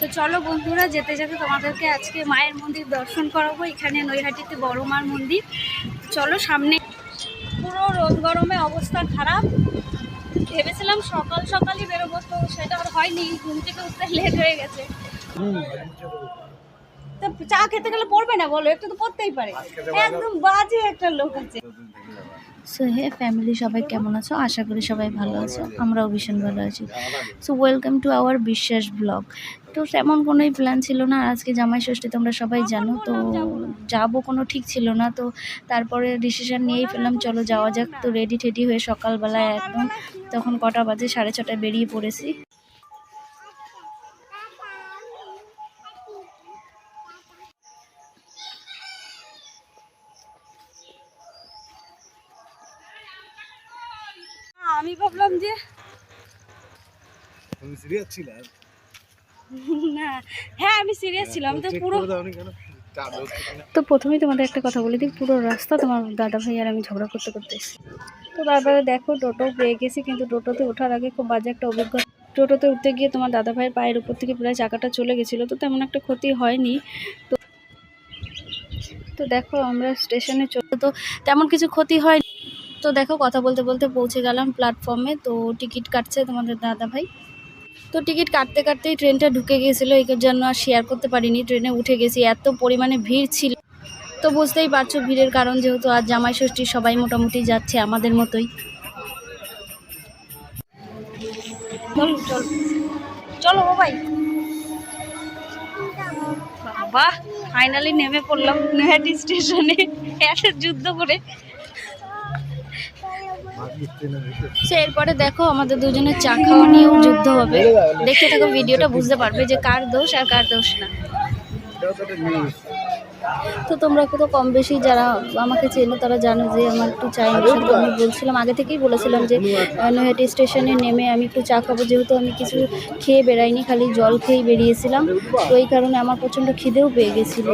তো চলো বন্ধুরা যেতে যেতে তোমাদেরকে আজকে মায়ের মন্দির দর্শন করাবো। এখানে নৈহাটিতে বড় মার মন্দির। চলো সামনে। পুরো রোদ গরমে অবস্থা খারাপ। ভেবেছিলাম সকাল সকালই বেরোবো তো সেটা আর হয়নি। ঘুম থেকে উঠতে লেট হয়ে গেছে। তা চা খেতে গেলে পড়বে না বলো? একটু তো পড়তেই পারে। একদম বাজে একটা লোক আছে। সো হে ফ্যামিলি সবাই কেমন আছো? আশা করি সবাই ভালো আছো। আমরাও ভীষণ ভালো আছি। So welcome to our Biswas blog তো, তেমন কোনোই প্ল্যান ছিল না। আজকে জামাই ষষ্ঠী, তোমরা সবাই জানো। তো, যাব কোনো ঠিক ছিল না। তো, তারপরে ডিসিশন নিয়েই ফেললাম, চলো যাওয়া যাক। তো রেডি টেডি হয়ে সকালবেলায় একদম, তখন কটা বাজে? সাড়ে ছটায় বেরিয়ে পড়েছি। আমি ভাবলাম যে তুমি সিরিয়াস ছিলে? না হ্যাঁ আমি সিরিয়াস ছিলাম তো পুরো তো প্রথমেই তোমাদের একটা কথা বলে দিই পুরো রাস্তা তোমার দাদা ভাই আর আমি ঝগড়া করতে করতে এসেছি। তো তারপরে দেখো টোটো পেয়ে গেছি কিন্তু টোটোতে ওঠার আগে খুব বাজে একটা অভিজ্ঞতা। টোটোতে উঠতে গিয়ে তোমার দাদা ভাইয়ের পায়ের উপর থেকে প্রায় চাকাটা চলে গেছিল তো তেমন একটা ক্ষতি হয়নি। তো তো দেখো আমরা স্টেশনে চলে তো তেমন কিছু ক্ষতি হয় তো দেখো, কথা বলতে বলতে পৌঁছে গেলাম প্ল্যাটফর্মে তো টিকিট কাটছে তোমাদের দাদা ভাই তো টিকিট কাটতে কাটতেই ট্রেনটা ঢুকে গিয়েছিল। এই জন্য আর শেয়ার করতে পারিনি। ট্রেনে উঠে গেছি। এত পরিমাণে ভিড় ছিল। তো বুঝতেই পারছ ভিড়ের কারণ, যেহেতু আজ জামাই ষষ্ঠী, সবাই মোটামুটি যাচ্ছে আমাদের মতোই। চল বাবাই বাহ ফাইনালি নেমে পড়লাম। নৈহাটি স্টেশনে এত যুদ্ধ করে। সে এরপরে দেখো আমাদের দুজনের চা খাওয়া নিয়েও যুদ্ধ হবে। দেখতে থাকো, ভিডিওটা বুঝতে পারবে যে কার দোষ আর কার দোষ না। তো তোমরা তো কম বেশি যারা আমাকে চেনো, তারা জানো যে আমার একটু চা এনেছিল আমি বলছিলাম, আগে থেকেই বলেছিলাম যে নৈহাটি স্টেশনে নেমে আমি একটু চা খাব, যেহেতু আমি কিছু খেয়ে বেরাইনি খালি জল খেয়েই বেরিয়েছিলাম। তো এই কারণে আমার প্রচণ্ড খিদেও পেয়ে গেছিল।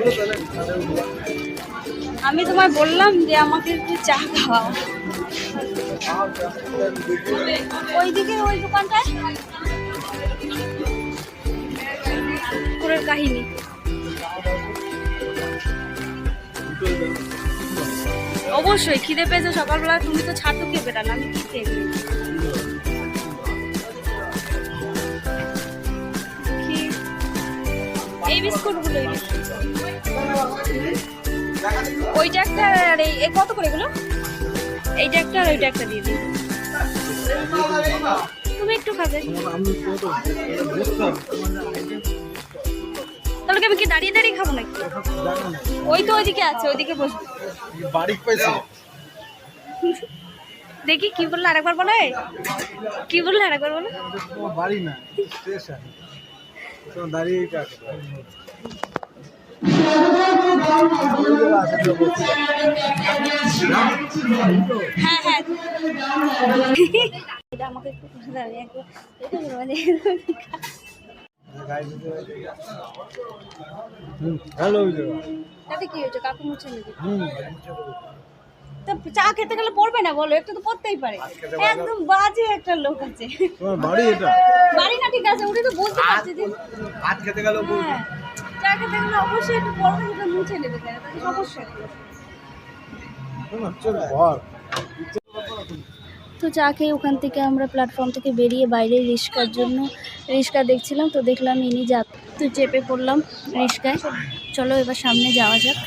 আমি তোমায় বললাম যে আমাকে একটু চা খাওয়াও। ওইদিকে ওই দোকানটায় ঠাকুরের কাহিনী। অবশ্যই, খিদে পেয়েছে সকালবেলা, তুমি তো ছাতু খেয়ে বেরান আমি কি খেয়ে এই বিস্কুটগুলো ওইটা একটা, আর এই কত করে এগুলো? এইটা একটা আর ওইটা একটা দিয়ে দিন তুমি একটু খাবে। তাহলে কি আমি কি দাঁড়িয়ে দাঁড়িয়ে খাব নাকি? ওই তো ওইদিকে আছে ওইদিকে বসবো। দেখি কি বলল আরেকবার বলে। কি বলল আরেকবার বলো। বাড়ি না দাঁড়িয়ে হ্যাঁ হ্যাঁ এটা আমাকে একটু। হ্যালো তাতে কি হয়েছে? কাকু মুছে নেবে। চা খেতে গেলে পড়বে না বলো? একটু তো পড়তেই পারে। একদম বাজে একটা লোক আছে। বাড়ি এটা? বাড়ি না ঠিক আছে উনি তো বুঝতে পারছি যে ভাত খেতে গেল খেতে গেলে অবশ্যই একটু যেটা মুছে নেবে সমস্যা তো চা খেয়ে ওখান থেকে আমরা প্ল্যাটফর্ম থেকে বেরিয়ে বাইরে রিক্সার জন্য রিক্সা দেখছিলাম তো দেখলাম ইনি যা তো চেপে পড়লাম রিক্সায় চলো এবার সামনে যাওয়া যাক।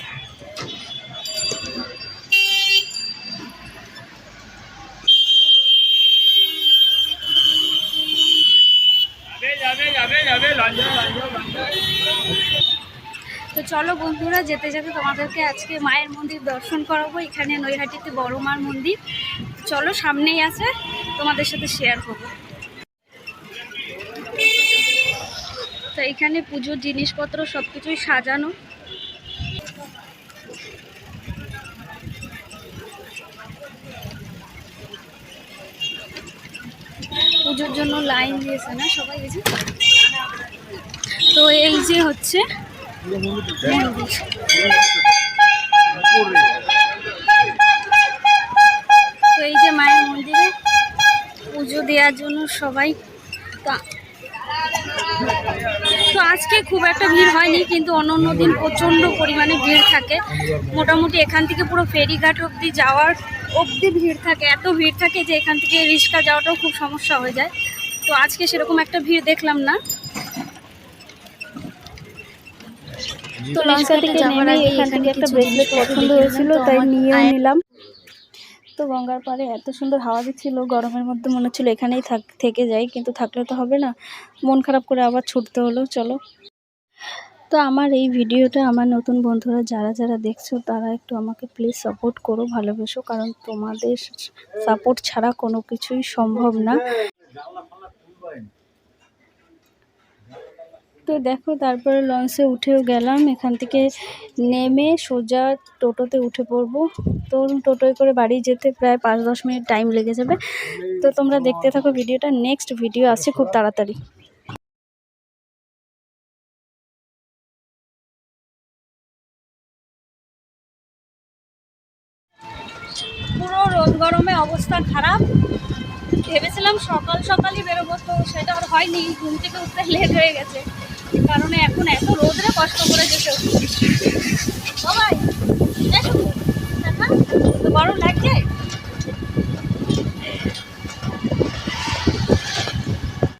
তো চলো বন্ধুরা, যেতে যেতে তোমাদেরকে আজকে মায়ের মন্দির দর্শন করাবো। এখানে নৈহাটিতে বড় মার মন্দির। চলো, সামনেই আছে, তোমাদের সাথে শেয়ার করব। তো এখানে পুজোর জিনিসপত্র সব কিছুই সাজানো। পুজোর জন্য লাইন দিয়েছে না সবাই যে। তো এই যে হচ্ছে তো এই যে মায়ের মন্দিরে পুজো দেওয়ার জন্য সবাই, তো আজকে খুব একটা ভিড় হয়নি, কিন্তু অন্য অন্য দিন প্রচণ্ড পরিমাণে ভিড় থাকে। মোটামুটি এখান থেকে পুরো ফেরিঘাট অবধি যাওয়ার অবধি ভিড় থাকে, এত ভিড় থাকে যে এখান থেকে রিক্সা যাওয়াটাও খুব সমস্যা হয়ে যায়। তো আজকে সেরকম একটা ভিড় দেখলাম না। তো থেকে নেমে এখান থেকে একটা ব্রেসলেট পছন্দ হয়েছিল তাই নিয়েও নিলাম। তো গঙ্গার পাড়ে এত সুন্দর হাওয়া দিচ্ছিল গরমের মধ্যে মনে হচ্ছিল এখানেই থাক থেকে যাই কিন্তু থাকলে তো হবে না। মন খারাপ করে আবার ছুটতে হলো চলো। তো আমার এই ভিডিওটা আমার নতুন বন্ধুরা যারা যারা দেখছ তারা একটু আমাকে প্লিজ সাপোর্ট করো ভালোবেসো কারণ তোমাদের সাপোর্ট ছাড়া কোনো কিছুই সম্ভব না। তো দেখো, তারপরে লঞ্চে উঠেও গেলাম। এখান থেকে নেমে সোজা টোটোতে উঠে পড়ব। তো টোটোয় করে বাড়ি যেতে প্রায় পাঁচ দশ মিনিট টাইম লেগে যাবে। তো তোমরা দেখতে থাকো, ভিডিওটা নেক্সট ভিডিও আসছে খুব তাড়াতাড়ি। পুরো রোদ গরমে অবস্থা খারাপ। ভেবেছিলাম সকাল সকালই বেরোবো, তো সেটা আর হয়নি। ঘুম থেকে উঠতে লেট হয়ে গেছে। কারণে এখন এত রোদরে কষ্ট করে যেতে সবাই তো গরম লাগছে?